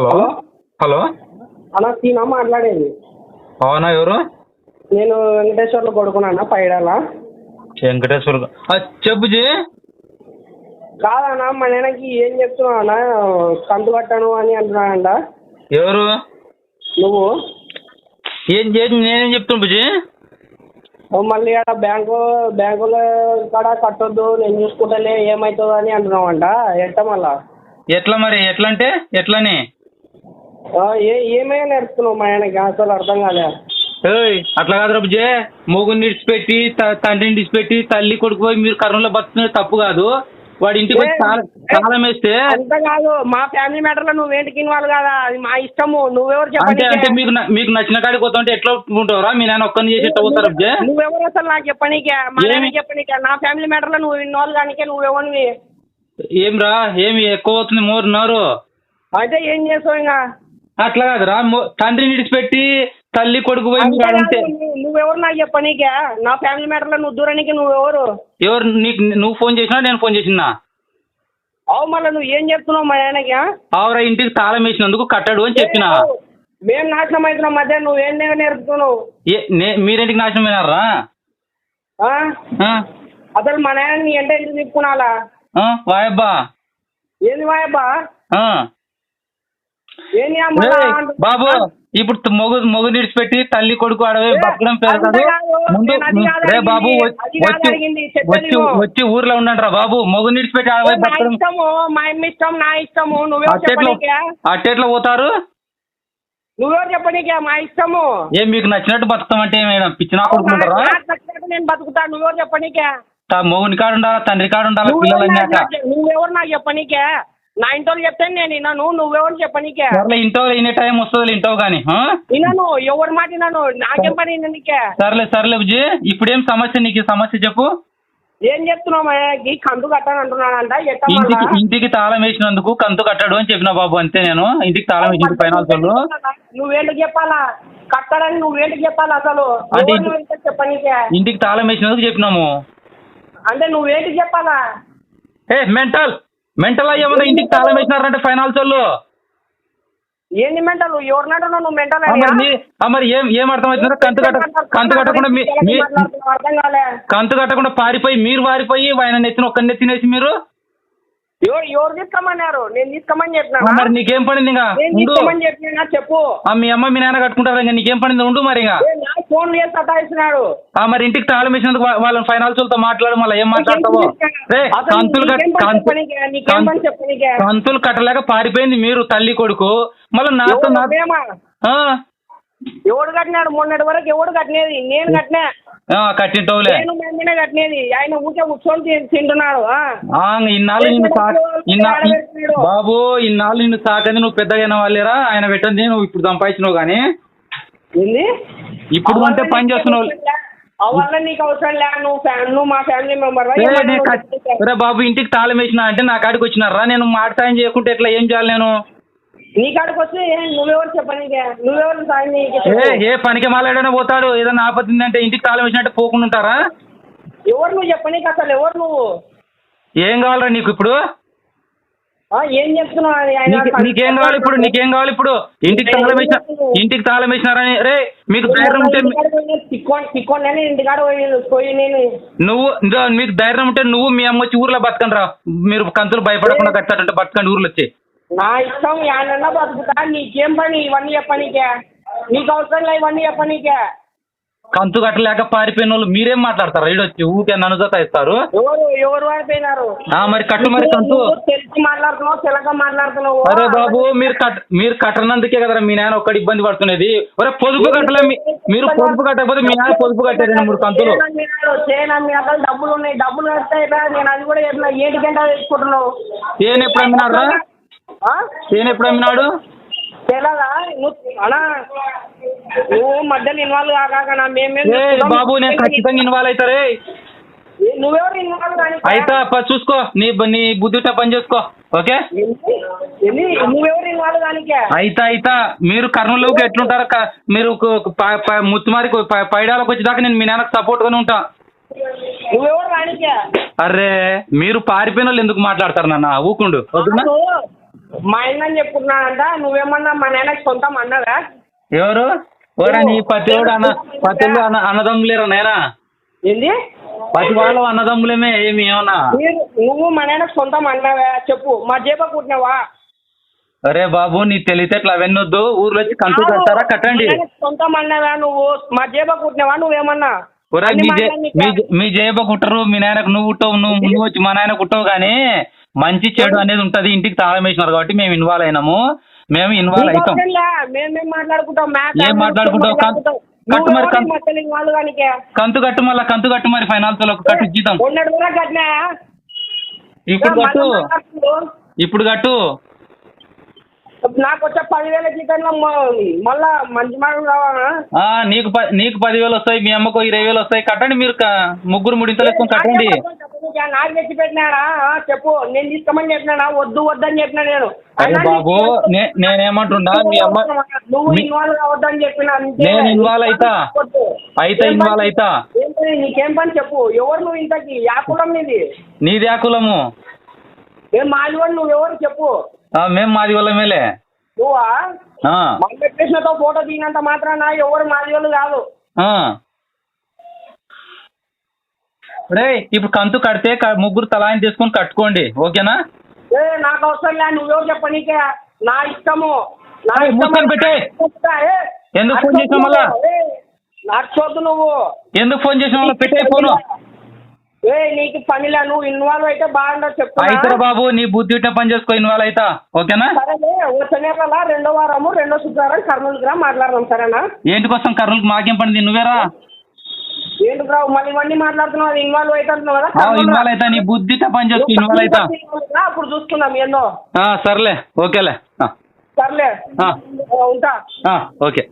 Hello? Hello? అన్న సీనా మాట్లాడేది. అవునా ఎవరు? నేను వెంకటేశ్వర్లో కొడుకున్నా పైడాల. వెంకటేశ్వర చెప్పు జీ. కాదన్నా మా నాన్నకి ఏం చెప్తున్నావు కంతు కట్టాను అని అంటున్నానంట ఎవరు? నువ్వు? ఏం చేసి నేనేం చెప్తున్నా బుజీ మళ్ళీ ఆడ బ్యాంకు బ్యాంకులో కాడ కట్టొద్దు నేను చూసుకుంటలే ఏమవుతుందో అని అంటున్నావంట. ఎట్ట మళ్ళా? ఎట్లా మరి? ఎట్లా అంటే ఎట్లని? ఏ ఏమైనా నేర్పుతున్నావు మా ఆయనకి? అసలు అర్థం కాలే. ఏయ్ అట్లా కాదు బుజే మొగుని విడిచిపెట్టి త- తండ్రిని విడిచిపెట్టి తల్లి కొడుకు పోయి మీరు కర్నూలులో బతుకుతున్నది తప్పు కాదు. వాడి ఇంటికి వచ్చి తాళం తాళం వేస్తే అంత కాదు. మా ఫ్యామిలీ మ్యాటర్లో నువ్వేంటికి ఇన్వాల్వ్ కాదా? అది మా ఇష్టము. నువ్వెవరు అంటే అంటే చెప్పనీకే మీకు న- మీకు నచ్చిన కాడికి పోతా ఉంటే ఎట్లా ఒప్పుకుంటారా మీ నాన్న ఒక్కరిని చేసి ఎట్లా పోతారు బుజే నువ్వెవరు అసలు నాకు చెప్పనీకే? మా ఏమి? నాన్న చెప్పనీకే? నా ఫ్యామిలీ మ్యాటర్లో నువ్వు ఇన్వాల్వ్ కానికే నువ్వెవరివి? ఏం రా ఏమి? ఎక్కువ అవుతుంది మోరు నోరు. అయితే ఏం చేస్తావు ఇంకా? అట్లా కాదురా తండ్రిని విడిచిపెట్టి తల్లి కొడుకు పోయి నువ్వెవరు నాకు చెప్పనీకే? నా ఫ్యామిలీ మ్యాటర్లో నువ్వు దూరానికి నువ్వెవరు ఎవరు? నీకు నువ్వు ఫోన్ చేసినా నేను ఫోన్ చేసినా? అవు మళ్ళీ నువ్వు ఏం చెప్తున్నావు మా ఆయనకి? ఆవురా ఇంటికి తాళం వేసినందుకు కట్టాడు అని చెప్పిన. మేము నాశనం అవుతున్నాం మధ్య నువ్వేం నేర్పుతున్నావు? మీరింటికి నాశనం అయినారా? అసలు మా నాయన నీ ఎంట ఎందుకు తిప్పుకున్నాలా? వాయబ్బా. ఏంది వాయబ్బా ఆ. ఏంది ఆ మళ్ళా ఏయ్, అంటు- బాబు ఇప్పుడు మొగు మొగు విడిచిపెట్టి తల్లి కొడుకు అడవి బతకడం పేరు అంత కాదు. కాదు, ముందు రే బాబు వచ్చి వచ్చి. వచ్చి ఊర్లో ఉండండి రా బాబు. మొగు విడిచిపెట్టి అడవి బతకడం అట్టెట్లో చెప్పనీకే? అట్టెట్లో పోతారు? నువ్వెవరు చెప్పనీకే? మా ఇష్టము. ఏం మీకు నచ్చినట్టు బతుకుతామంటే ఏమైనా పిచ్చిన కొడుకుంటారా నేను బతుకుతా. నువ్వెవరు చెప్పనీకే? తా మొగుని కాడు ఉండాలా తండ్రి కాడు ఉండాలా పిల్లలు నువ్వెవరు నాకు చెప్పనీకే? నా ఇంట్లో చెప్తే నేను విన్నాను. నువ్వెవరు చెప్పనీకే? సర్లే ఇంటో ఇనే టైం వస్తుంది ఇంటో ఆ? విన్నాను. ఎవరి మాట విన్నాను? నాకేం పని నీకే? సర్లే సర్లే బుజ్జి ఇప్పుడేం సమస్య నీకు ఈ సమస్య చెప్పు. ఏం చెప్తున్నావు మాయకి కందు కట్టాను అంటున్నానంట. ఇంటికి మళ్ళా? ఇంటికి తాళం వేసినందుకు కంతు కట్టాడు అని చెప్పిన బాబు అంతే నేను. ఇంటికి తాళం వేసిన ఫైనాన్స్ వాళ్ళు నువ్వేంటి చెప్పాలా? కట్టాలని నువ్వేంటి చెప్పాలా అసలు? అంటే ఎవరు నువ్వు చెప్పనీకే? ఇంటికి తాళం వేసినందుకు చెప్పినాము. అంటే నువ్వేంటి చెప్పాలా? ఏ మెంటల్! మెంటల్ అయ్యేమన్నా ఇంటికి తాళం వేసినారంటే ఫైనాన్స్ వాళ్ళు. ఏంది మెంటల్? ఎవరినంటున్నావు నువ్వు మెంటల్ మరి ఏం ఏం అర్థం అవుతుందో కంతు కట్ట కంతు కట్టకుండా కంతు కట్టకుండా పారిపోయి మీరు పారిపోయి ఆయన నెత్తిన ఒక్కరిని తినేసి మీరు ఎవరు ఎవరు తీసుకోమన్నారు? నేను తీసుకోమని చెప్పినా? మరి నీకేం పడింది ఇంకా? నేను ఉండు. తీసుకోమని చెప్పినా? చెప్పు. ఆ మీ అమ్మ మీ నాన్న కట్టుకుంటారు ఇంకా నీకేం పడింది? ఉండు మరి ఇంకా. ఏ, ఫోన్ చేసి సతాయిస్తున్నాడు? ఆ మరి ఇంటికి తాళం వేసినందుకు వా- వాళ్ళని ఫైనాన్స్ వాళ్ళతో మాట్లాడు మళ్ళీ ఏం మాట్లాడతావో? రే అసలు కంతులు కట్- నీకేం పని కంతు- చెప్పనీకే? నీకేం పని చెప్పనీకే? కంతులు కట్టలేక పారిపోయింది మీరు తల్లి కొడుకు. మళ్ళీ నాతో ఎవరు నా ప్రేమ? ఆ, ఎవడు కట్టినాడు? మొన్నటి వరకు ఎవడు కట్టినది? నేను కట్టినా. కట్టింటోలే నేను మమ్మీనే కట్టినది. ఆయన ఊరికే కూర్చొని తింటున్నాడు ఇన్నాళ్ళు నిన్ను ఇన్నా. బాబు ఇన్నాళ్ళు నిన్ను సాకంది నువ్వు పెద్దగా అయిన వాళ్ళేరా ఆయన పెట్టండి నువ్వు ఇప్పుడు సంపాదించినావు కానీ. ఇప్పుడు అంటే పని చేస్తున్నావు. అవల్ల నీకు అవసరం లే. నువ్వు ఫ్యా- నువ్వు మా ఫ్యామిలీ మెంబర్ రే బాబు ఇంటికి తాళం వేసిన అంటే నా కాడికి వచ్చినారా? నేను మాట సాయం చేయకుంటే ఎట్లా ఏం చేయాలి నేను? నీ కాడికి వస్తే ఏ, నువ్వెవరు చెప్పనీకే? నువ్వెవరు సాయం ఏ పనికి మాలాడైనా పోతాడు ఏదైనా ఆపత్తింది అంటే ఇంటికి తాళం వేసినట్టే పోకుండా ఉంటారా? ఎవరు నువ్వు చెప్పనీకి అసలు? ఎవరు నువ్వు? ఏం కావాలరా నీకు ఇప్పుడు? ఆ, ఏం చెప్తున్నావు నీకు- కావాలి ఇప్పుడు? నీకేం కావాలి ఇప్పుడు? ఇంటికి తాళం వేసిన ఇంటికి తాళం వేసినారని రే మీకు ధైర్యం ఉంటే నువ్వు మీకు ధైర్యం ఉంటే నువ్వు మీ అమ్మ వచ్చి ఊర్లో బతకండి రా మీరు కంతులు భయపడకుండా కట్టారంటే బతకండి ఊర్లో వచ్చి. నా ఇష్టం యాడన్నా బతుకుతా నీకేం పని? ఇవన్నీ చెప్పనీకే. నీకు అవసరం లే ఇవన్నీ చెప్పనీకే. కంతు కట్టలేక పారిపోయిన వాళ్ళు మీరేం మాట్లాడతారు? ఈడు వచ్చి ఊకే నన్ను ఇస్తారు ఎవరు ఎవరు అయిపోయినారు ఆ మరి కట్టు మరి కంతు. నువ్వు తెలిసి మాట్లాడుతున్నావు తెలక మాట్లాడుతున్నావు. అరే బాబు మీరు కట్ మీరు కట్టనందుకే కదరా మీ నాయన ఒక్కడి ఇబ్బంది పడుతున్నది. ఒరే పొదుపు కట్టలే మీ- మీరు పొదుపు కట్టకపోతే మీ నాయన పొదుపు కట్టారు రెండు మూడు కంతులు? చేయనమ్మి అక్కడ డబ్బులు ఉన్నాయి డబ్బులు అయిపోయా. నేను అది కూడా చెప్పిన ఏంటి గంట తెచ్చుకుంటున్నావు? తేనె ఎప్పుడు అమ్మినారా తేనె ఎప్పుడు అమ్మినాడు? నువ్వు నువ్వు మధ్యలో ఇన్వాల్వ్ మేమే బాబు నేను ఖచ్చితంగా ఇన్వాల్వ్ అవుతారే నువ్వెవరు ఇన్వాల్వ్ కానీ అయితే అప్ప చూసుకో. నీ నీ బుద్ధితో పని చేసుకో. ఓకే? నువ్వెవరు ఇన్వాల్వ్ అయితే అయితే. మీరు కర్నూలులోకి ఎట్లుంటారో మీరు కు- కు- ప- ప- ముత్తుమారి కు- ప- పైడాలకు వచ్చేదాకా నేను మీ నాన్నకు సపోర్ట్ గానే ఉంటా. నువ్వెవరు రానికే అరే మీరు పారిపోయిన వాళ్ళు ఎందుకు మాట్లాడతారు నాన్న? ఊకుండు ఓకేనా. మా ఆయన అని చెప్పుకున్నానంట నువ్వేమన్నా మా నాన్నకి సొంతం అన్నదా ఎవరు? ఓరా నీ ప్రతి వాడు అన్న వాడు అన్న అన్నదమ్ములేరా నేనా ఏంది? ప్రతి వాళ్ళు అన్నదమ్ములేమే ఏమి ఏమన్నా? మీరు నువ్వు మా నాన్నకి సొంతం అన్నావా? చెప్పు మా జేబ కుట్టినావా? అరే బాబు నీ తెలివితేటలు అవన్నీ వద్దు. ఊర్లో వచ్చి కంతు కట్టారా కట్టండి. మా సొంతం అన్నావా నువ్వు? మా జేబ కుట్టినావా నువ్వేమన్నా? ఒరే అన్ని మీ జే మీ జే- మీ జేబ కుట్టరు మీ నాయనకు నువ్వు కుట్టవు నువ్వు నువ్వు వచ్చి మా నాయన కుట్టవు కానీ మంచి చెడు అనేది ఉంటది. ఇంటికి తాళం వేసినారు కాబట్టి మేము ఇన్వాల్వ్ అయినాము. మేము ఇన్వాల్వ్ అవుతాం మేము మాట్లాడుకుంటాం? ఏం కట్టు మరి కంతు కట్టు మళ్ళా కంతు కట్టు మరి ఫైనాన్స్లో కట్టు ఇచ్చిద్దాం ఇప్పుడు కట్టు. ఇప్పుడు కట్టు. నాకు వచ్చే పదివేల జీతంలో మళ్ళా మంచి మాట కావాలా నీకు నీకు పదివేలు వస్తాయి మీ అమ్మకు ఇరవై వేలు వస్తాయి. కట్టండి మీరు ముగ్గురు ముడింతలు వేసుకొని కట్టండి. నాకు తెచ్చి పెట్టినాడా? చెప్పు. నేను తీసుకోమని చెప్పినాడా? వద్దు వద్దని చెప్పినా నేను. అరే బాబు నీకు నే- నేనేమంటున్నా మీ అమ్మ నువ్వు మీ- ఇన్వాల్వ్ కావద్దని చెప్పిన అంతే. నేను ఇన్వాల్వ్ అయితా. అయితే ఏం? అయితా. ఏం పని? నీకేం పని చెప్పు. ఎవరు నువ్వు ఇంతకి? యా కులం నీది? నీది ఆ కులము? ఏం మాది వాడు నువ్వు ఎవరు చెప్పు. ఆ, మేము మాది వాళ్ళమేలే నువ్వా? ఆ, వెంకటేశ్వరతో ఫోటో దిగినంత మాత్రాన ఎవరు మాది వాళ్ళు కాదు. ఆ. రే ఇప్పుడు కంతు కడితే ముగ్గురు తలాయిని తీసుకొని కట్టుకోండి. ఓకేనా? ఏ నాకు అవసరం లే నువ్వెవరు చెప్పనీకే నా ఇష్టము. నా పెట్టేయ్. ఏ, ఎందుకు ఫోన్ చేసావు మళ్ళా? నాకు చోద్దు నువ్వు. ఎందుకు ఫోన్ చేసిన వాళ్ళ పెట్టే ఫోను. ఏ నీకు పనిలే నువ్వు ఇన్వాల్వ్ అయితే బాగుండదు చెప్తున్నా. అయితరా బాబు? నీ బుద్ధి ఉంటే పని చేసుకో ఇన్వాల్వ్ అయితా. ఓకేనా? వచ్చే నెల రెండో వారము రెండో శుక్రవారం కర్నూలుకి రా మాట్లాడదాం సరేనా? ఏంటి కోసం కర్నూలుకి మాకేం పడింది నువ్వేరా? రావు? మళ్ళీ ఇవన్నీ మాట్లాడుతున్నావు అది ఇన్వాల్వ్ అవుతుంటున్నావు కదా. ఇన్వాల్వ్ అయితా నీ బుద్ధితో పని ఇన్వాల్వ్ అప్పుడు చూసుకుందాం ఏందో. సర్లే ఓకేలే. సర్లే. ఉంటా. ఓకే.